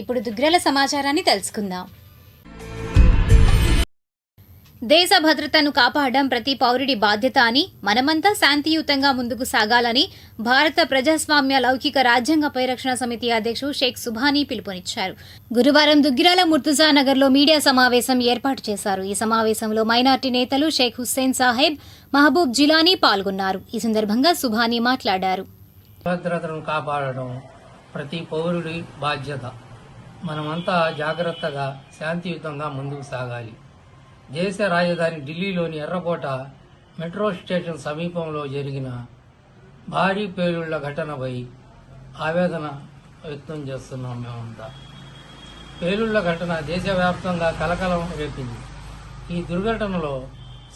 ఇప్పుడు దుగ్గ్రాల సమాచారాన్ని తెలుసుకుందాం. దేశ భద్రతను కాపాడడం ప్రతి పౌరుడి బాధ్యత అని మనమంతా శాంతియుతంగా ముందుకు సాగాలని భారత ప్రజాస్వామ్య లౌకిక రాజ్యాంగ పరిరక్షణ సమితి అధ్యక్షుడు షేక్ సుభానీ పిలుపునిచ్చారు. గురువారం దుగ్గిరాల ముర్తుజా నగర్లో మీడియా సమావేశం ఏర్పాటు చేశారు. ఈ సమావేశంలో మైనార్టీ నేతలు షేక్ హుస్సేన్ సాహెబ్ మహబూబ్ జిలానీ పాల్గొన్నారు. ఈ సందర్భంగా సుభానీ మాట్లాడారు. భద్రతను కాపాడడం ప్రతి పౌరుడి బాధ్యత. మనమంతా జాగ్రత్తగా శాంతియుతంగా ముందుకు సాగాలి. దేశ రాజధాని ఢిల్లీలోని ఎర్రకోట మెట్రో స్టేషన్ సమీపంలో జరిగిన భారీ పేలుళ్ళ ఘటనపై ఆవేదన వ్యక్తం చేస్తున్నాం మేమంతా. పేలుళ్ళ ఘటన దేశవ్యాప్తంగా కలకలం రేపింది. ఈ దుర్ఘటనలో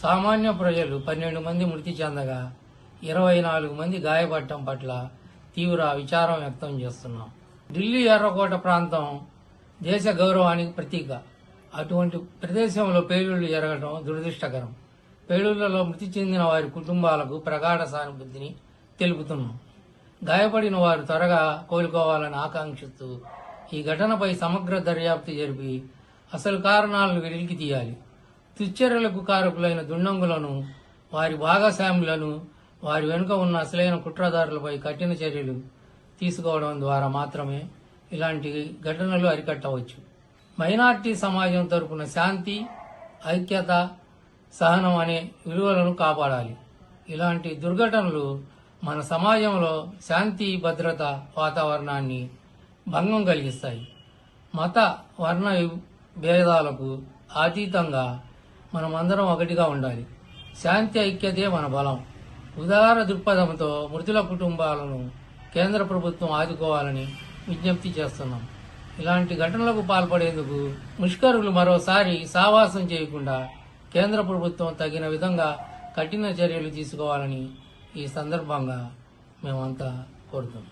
సామాన్య ప్రజలు పన్నెండు మంది మృతి చెందగా ఇరవై నాలుగు మంది గాయపడటం పట్ల తీవ్ర విచారం వ్యక్తం చేస్తున్నాం. ఢిల్లీ ఎర్రకోట ప్రాంతం దేశ గౌరవానికి ప్రతీక. అటువంటి ప్రదేశంలో పేలుళ్ళు జరగడం దురదృష్టకరం. పేలుళ్ళలో మృతి చెందిన వారి కుటుంబాలకు ప్రగాఢ సానుభూతిని తెలుపుతున్నాం. గాయపడిన వారు త్వరగా కోలుకోవాలని ఆకాంక్షిస్తూ ఈ ఘటనపై సమగ్ర దర్యాప్తు జరిపి అసలు కారణాలను వెలికి తీయాలి. తుచ్చర్యలకు కారకులైన దుండంగులను వారి భాగస్వాములను వారి వెనుక ఉన్న అసలైన కుట్రదారులపై కఠిన చర్యలు తీసుకోవడం ద్వారా మాత్రమే ఇలాంటి ఘటనలు అరికట్టవచ్చు. మైనార్టీ సమాజం తరపున శాంతి ఐక్యత సహనం అనే విలువలను కాపాడాలి. ఇలాంటి దుర్ఘటనలు మన సమాజంలో శాంతి భద్రత వాతావరణాన్ని భంగం కలిగిస్తాయి. మత వర్ణ భేదాలకు అతీతంగా మనమందరం ఒకటిగా ఉండాలి. శాంతి ఐక్యతే మన బలం. ఉదార దృక్పథంతో మృతుల కుటుంబాలను కేంద్ర ప్రభుత్వం ఆదుకోవాలని విజ్ఞప్తి చేస్తున్నాం. ఇలాంటి ఘటనలకు పాల్పడేందుకు ముష్కరులు మరోసారి సావాసం చేయకుండా కేంద్ర ప్రభుత్వం తగిన విధంగా కఠిన చర్యలు తీసుకోవాలని ఈ సందర్భంగా మేమంతా కోరుతున్నాం.